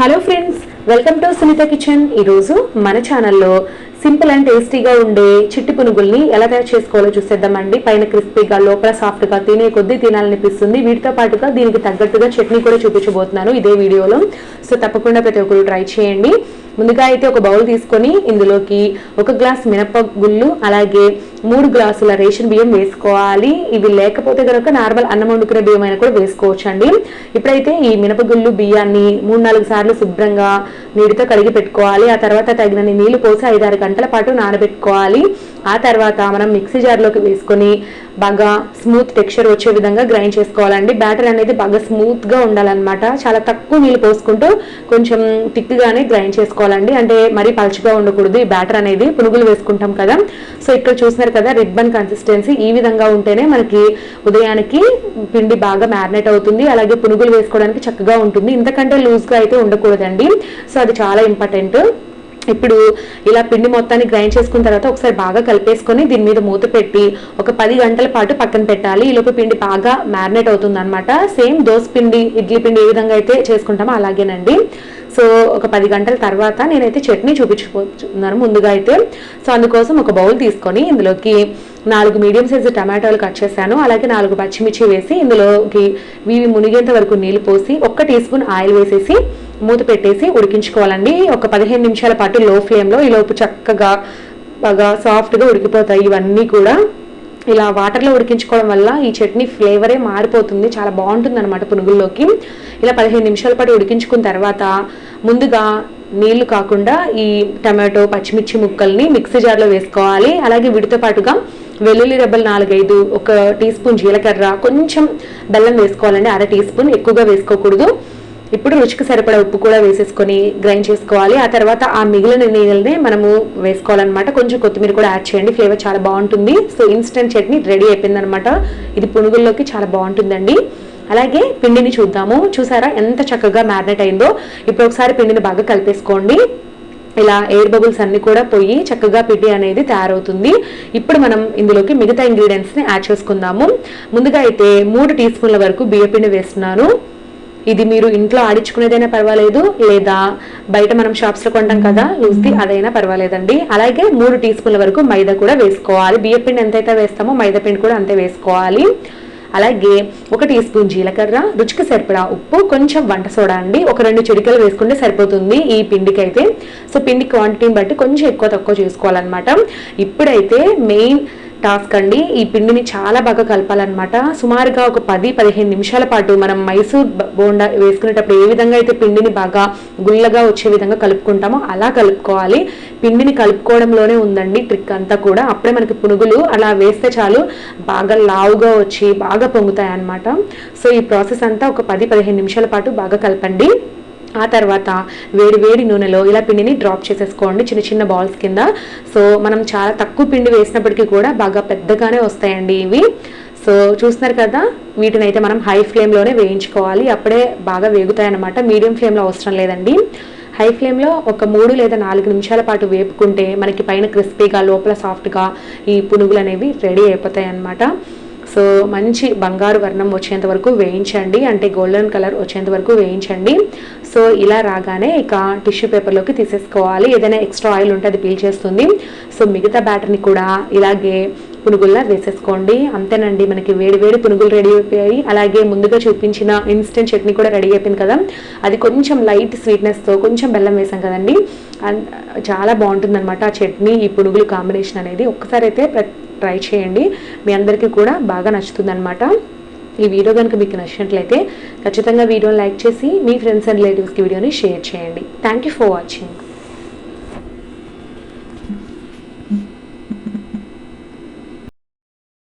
Hello friends welcome to Sunitha kitchen ఈరోజు మన ఛానల్లో సింపుల్ అండ్ టేస్టీగా ఉండే చిట్టి పునుగుల్ని ఎలా తయారు చేసుకోవాలో చూసేద్దామండి. పైన క్రిస్పీగా లోపల సాఫ్ట్గా తినే కొద్దీ తినాలనిపిస్తుంది. వీటితో పాటుగా దీనికి తగ్గట్టుగా చట్నీ కూడా చూపించబోతున్నాను ఇదే వీడియోలో. సో తప్పకుండా ప్రతి ఒక్కరు ట్రై చేయండి. ముందుగా అయితే ఒక బౌల్ తీసుకొని ఇందులోకి ఒక గ్లాస్ మినపగుళ్ళు అలాగే మూడు గ్లాసుల రేషన్ బియ్యం వేసుకోవాలి. ఇవి లేకపోతే కనుక నార్మల్ అన్నం వండుకునే బియ్యం అయినా కూడా వేసుకోవచ్చు అండి ఇప్పుడైతే ఈ మినపగుళ్ళు బియ్యాన్ని మూడు నాలుగు సార్లు శుభ్రంగా నీటితో కడిగి పెట్టుకోవాలి. ఆ తర్వాత తగినన్ని నీళ్ళు పోసి ఐదారు గంటల పాటు నానబెట్టుకోవాలి. ఆ తర్వాత మనం మిక్సీ జార్లోకి వేసుకొని బాగా స్మూత్ టెక్స్చర్ వచ్చే విధంగా గ్రైండ్ చేసుకోవాలండి. బ్యాటర్ అనేది బాగా స్మూత్గా ఉండాలన్నమాట. చాలా తక్కువ నీళ్ళు పోసుకుంటూ కొంచెం థిక్గానే గ్రైండ్ చేసుకోవాలండి. అంటే మరీ పలుచుగా ఉండకూడదు ఈ బ్యాటర్ అనేది. పునుగులు వేసుకుంటాం కదా. సో ఇక్కడ చూసినారు కదా రిబ్బన్ కన్సిస్టెన్సీ ఈ విధంగా ఉంటేనే మనకి ఉదయానికి పిండి బాగా మ్యారినేట్ అవుతుంది. అలాగే పునుగులు వేసుకోవడానికి చక్కగా ఉంటుంది. ఇంతకంటే లూజ్గా అయితే ఉండకూడదండి. సో అది చాలా ఇంపార్టెంట్ ఇప్పుడు ఇలా పిండి మొత్తాన్ని గ్రైండ్ చేసుకున్న తర్వాత ఒకసారి బాగా కలిపేసుకొని దీని మీద మూత పెట్టి ఒక పది గంటల పాటు పక్కన పెట్టాలి. ఈ పిండి బాగా మ్యారినేట్ అవుతుంది అనమాట సేమ్ దోశ పిండి ఇడ్లీ పిండి ఏ విధంగా అయితే చేసుకుంటామో అలాగేనండి. సో ఒక పది గంటల తర్వాత నేనైతే చట్నీ చూపించబోతున్నాను ముందుగా అయితే. సో అందుకోసం ఒక బౌల్ తీసుకొని ఇందులోకి నాలుగు మీడియం సైజు టమాటాలు కట్ చేశాను. అలాగే నాలుగు పచ్చిమిర్చి వేసి ఇందులోకి ఇవి మునిగేంత వరకు నీళ్ళు పోసి ఒక్క టీ స్పూన్ ఆయిల్ వేసేసి మూత పెట్టేసి ఉడికించుకోవాలండి. ఒక పదిహేను నిమిషాల పాటు లో ఫ్లేమ్లో ఈ లోపు చక్కగా బాగా సాఫ్ట్గా ఉడికిపోతాయి ఇవన్నీ కూడా. ఇలా వాటర్లో ఉడికించుకోవడం వల్ల ఈ చట్నీ ఫ్లేవరే మారిపోతుంది. చాలా బాగుంటుంది అనమాట పునుగుల్లోకి. ఇలా పదిహేను నిమిషాల పాటు ఉడికించుకున్న తర్వాత ముందుగా నీళ్ళు కాకుండా ఈ టమాటో పచ్చిమిర్చి ముక్కల్ని మిక్సీ జార్లో వేసుకోవాలి. అలాగే వీటితో పాటుగా వెల్లుల్లి రెబ్బలు నాలుగైదు ఒక టీ స్పూన్ జీలకర్ర కొంచెం బెల్లం వేసుకోవాలండి. అర టీ స్పూన్ ఎక్కువగా వేసుకోకూడదు. ఇప్పుడు రుచికి సరిపడా ఉప్పు కూడా వేసేసుకొని గ్రైండ్ చేసుకోవాలి. ఆ తర్వాత ఆ మిగిలిన నీళ్ళని మనము వేసుకోవాలన్నమాట. కొంచెం కొత్తిమీర కూడా యాడ్ చేయండి. ఫ్లేవర్ చాలా బాగుంటుంది. సో ఇన్స్టెంట్ చట్నీ రెడీ అయిపోయిందనమాట ఇది పునుగుల్లోకి చాలా బాగుంటుందండి. అలాగే పిండిని చూద్దాము. చూసారా ఎంత చక్కగా మ్యారినేట్ అయిందో. ఇప్పుడు ఒకసారి పిండిని బాగా కలిపేసుకోండి. ఇలా ఎయిర్ బబుల్స్ అన్ని కూడా పోయి చక్కగా పిండి అనేది తయారవుతుంది. ఇప్పుడు మనం ఇందులోకి మిగతా ఇంగ్రీడియంట్స్ని యాడ్ చేసుకుందాము. ముందుగా అయితే మూడు టీ స్పూన్ల వరకు బియ్యపిండి వేస్తున్నాను. ఇది మీరు ఇంట్లో ఆడించుకునేదైనా పర్వాలేదు లేదా బయట మనం షాప్స్లో కొంటాం కదా లూజ్ది అదైనా పర్వాలేదండి. అలాగే మూడు టీ స్పూన్ల వరకు మైదా కూడా వేసుకోవాలి. బియ్యపిండి ఎంతైతే వేస్తామో మైదా పిండి కూడా అంతే వేసుకోవాలి. అలాగే ఒక టీ స్పూన్ జీలకర్ర రుచికి సరిపడా ఉప్పు కొంచెం వంట సోడా అండి. ఒక రెండు చిడికలు వేసుకుంటే సరిపోతుంది ఈ పిండికి అయితే సో పిండి క్వాంటిటీని బట్టి కొంచెం ఎక్కువ తక్కువ చేసుకోవాలన్నమాట. ఇప్పుడైతే మెయిన్ టాస్క్ అండి. ఈ పిండిని చాలా బాగా కలపాలన్నమాట. సుమారుగా ఒక పది పదిహేను నిమిషాల పాటు మనం మైసూర్ బోండా వేసుకునేటప్పుడు ఏ విధంగా అయితే పిండిని బాగా గుల్లగా వచ్చే విధంగా కలుపుకుంటామో అలా కలుపుకోవాలి. పిండిని కలుపుకోవడంలోనే ఉందండి ట్రిక్ అంతా కూడా. అప్పుడే మనకి పునుగులు అలా వేస్తే చాలు బాగా లావుగా వచ్చి బాగా పొంగుతాయి అన్నమాట సో ఈ ప్రాసెస్ అంతా ఒక పది పదిహేను నిమిషాల పాటు బాగా కలపండి. ఆ తర్వాత వేడి వేడి నూనెలో ఇలా పిండిని డ్రాప్ చేసేసుకోండి చిన్న చిన్న బాల్స్ కింద. సో మనం చాలా తక్కువ పిండి వేసినప్పటికీ కూడా బాగా పెద్దగానే వస్తాయండి ఇవి. సో చూస్తున్నారు కదా వీటిని అయితే మనం హై ఫ్లేమ్లోనే వేయించుకోవాలి. అప్పుడే బాగా వేగుతాయన్నమాట. మీడియం ఫ్లేమ్లో అవసరం లేదండి. హై ఫ్లేమ్లో ఒక మూడు లేదా నాలుగు నిమిషాల పాటు వేపుకుంటే మనకి పైన క్రిస్పీగా లోపల సాఫ్ట్గా ఈ పునుగులు అనేవి రెడీ అయిపోతాయి అన్నమాట సో మంచి బంగారు వర్ణం వచ్చేంత వరకు వేయించండి. అంటే గోల్డెన్ కలర్ వచ్చేంత వరకు వేయించండి. సో ఇలా రాగానే ఇక టిష్యూ పేపర్లోకి తీసేసుకోవాలి. ఏదైనా ఎక్స్ట్రా ఆయిల్ ఉంటే అది పీల్చేస్తుంది సో మిగతా బ్యాటర్ని కూడా ఇలాగే పునుగుల్లా వేసేసుకోండి. అంతేనండి మనకి వేడి వేడి పునుగులు రెడీ అయిపోయాయి. అలాగే ముందుగా చూపించిన ఇన్స్టెంట్ చట్నీ కూడా రెడీ అయిపోయింది కదా. అది కొంచెం లైట్ స్వీట్నెస్తో కొంచెం బెల్లం వేసాం కదండి. చాలా బాగుంటుందన్నమాట ఆ చట్నీ ఈ పునుగులు కాంబినేషన్ అనేది. ఒక్కసారి అయితే ప్రతి ట్రై చేయండి. మీ అందరికీ కూడా బాగా నచ్చుతుందన్నమాట. ఈ వీడియో కనుక మీకు నచ్చినట్లయితే ఖచ్చితంగా వీడియోని లైక్ చేసి మీ ఫ్రెండ్స్ అండ్ రిలేటివ్స్కి వీడియోని షేర్ చేయండి. Thank you for watching